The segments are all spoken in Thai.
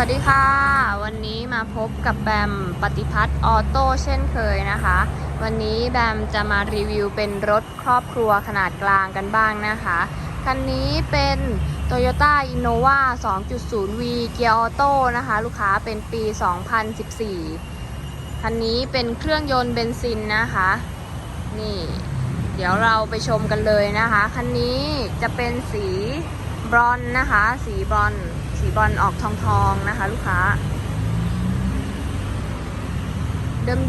วัสดีค่ะ วันนี้มาพบกับแบมปฏิพัฒน์ออโต้เช่นเคยนะคะ วันนี้แบมจะมารีวิวเป็นรถครอบครัวขนาดกลางกันบ้างนะคะ คันนี้เป็น Toyota Innova 2.0V เกียร์ออโต้นะคะ ลูกค้าเป็นปี 2014 คันนี้เป็นเครื่องยนต์เบนซินนะคะ นี่ เดี๋ยวเราไปชมกันเลยนะคะ คันนี้จะเป็นสีบรอนนะคะ สีบรอน สีบอนซ์ออกทองทองนะคะ ลูกค้า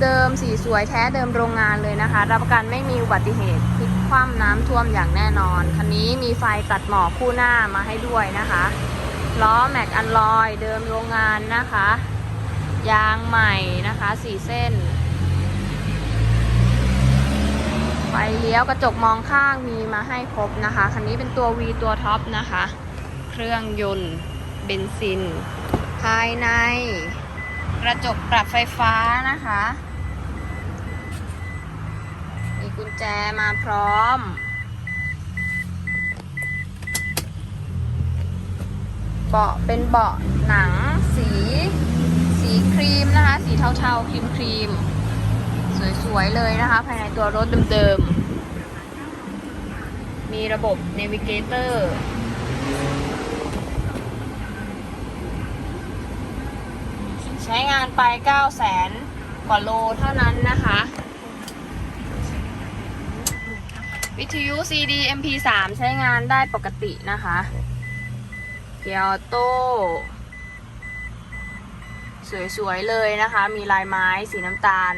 เดิมๆ สีสวยแท้เดิมโรงงานเลยนะคะ รับประกันไม่มีอุบัติเหตุพลิกคว่ำน้ำท่วมอย่างแน่นอน คันนี้มีไฟตัดหมอกคู่หน้ามาให้ด้วยนะคะล้อแม็กอันลอยเดิมโรงงานนะคะ ยางใหม่นะคะสี่เส้นไฟเลี้ยวกระจกมองข้างมีมาให้ครบนะคะ คันนี้เป็นตัว V ตัวท็อปนะคะ เครื่องยนต์ เบนซิน ภายใน กระจกปรับไฟฟ้านะคะ มีกุญแจมาพร้อม เบาะเป็นเบาะหนังสี สีครีมนะคะ สีเทาๆ ครีมครีมๆสวยๆเลยนะคะ ภายในตัวรถเดิมๆ มีระบบ Navigator ใช้งานไป9 0 0แสนกว่าโลเท่านั้นนะคะ วิทยุ CD MP3 ใช้งานได้ปกตินะคะ เกียร์โต้สวยๆเลยนะคะ มีลายไม้สีน้ำตาล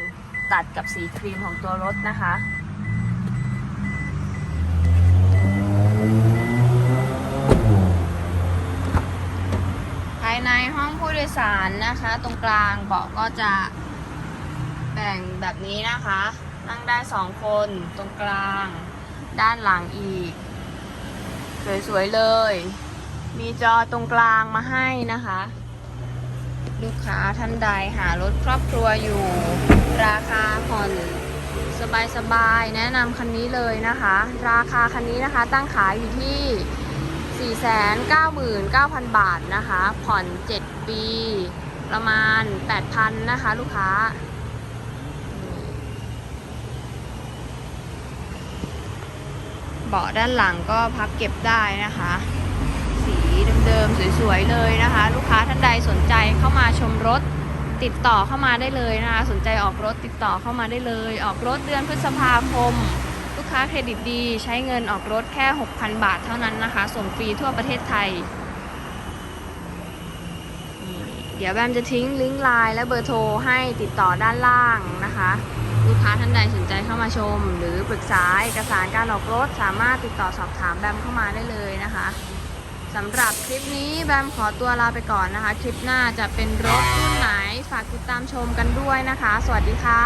ตัดกับสีครีมของตัวรถนะคะายในห้องผู้โดยสารนะคะ ตรงกลางเบาะก็จะแบ่งแบบนี้นะคะ นั่งได้สองคนตรงกลาง ด้านหลังอีก สวยๆเลย มีจอตรงกลางมาให้นะคะ ลูกค้าท่านใดหารถครอบครัวอยู่ ราคาผ่อนสบายๆ แนะนำคันนี้เลยนะคะ ราคาคันนี้นะคะตั้งขายอยู่ที่ 499,000 บาทนะคะ ผ่อน 7 ปี ประมาณ 8,000 นะคะ ลูกค้า เบาะด้านหลังก็พับเก็บได้นะคะ สีเดิมๆ สวยๆ เลยนะคะ ลูกค้าท่านใดสนใจเข้ามาชมรถติดต่อเข้ามาได้เลยนะคะ สนใจออกรถติดต่อเข้ามาได้เลย ออกรถเดือนพฤษภาคม ลูกค้าเครดิตดีใช้เงินออกรถแค่ 6,000 บาทเท่านั้นนะคะ ส่งฟรีทั่วประเทศไทย เดี๋ยวแบมจะทิ้งลิงก์ไลน์และเบอร์โทรให้ติดต่อด้านล่างนะคะ ลูกค้าท่านใดสนใจเข้ามาชม หรือปรึกษาเอกสารการออกรถสามารถติดต่อสอบถามแบมเข้ามาได้เลยนะคะสำหรับคลิปนี้แบมขอตัวลาไปก่อนนะคะ คลิปหน้าจะเป็นรถรุ่นไหนฝากติดตามชมกันด้วยนะคะ สวัสดีค่ะ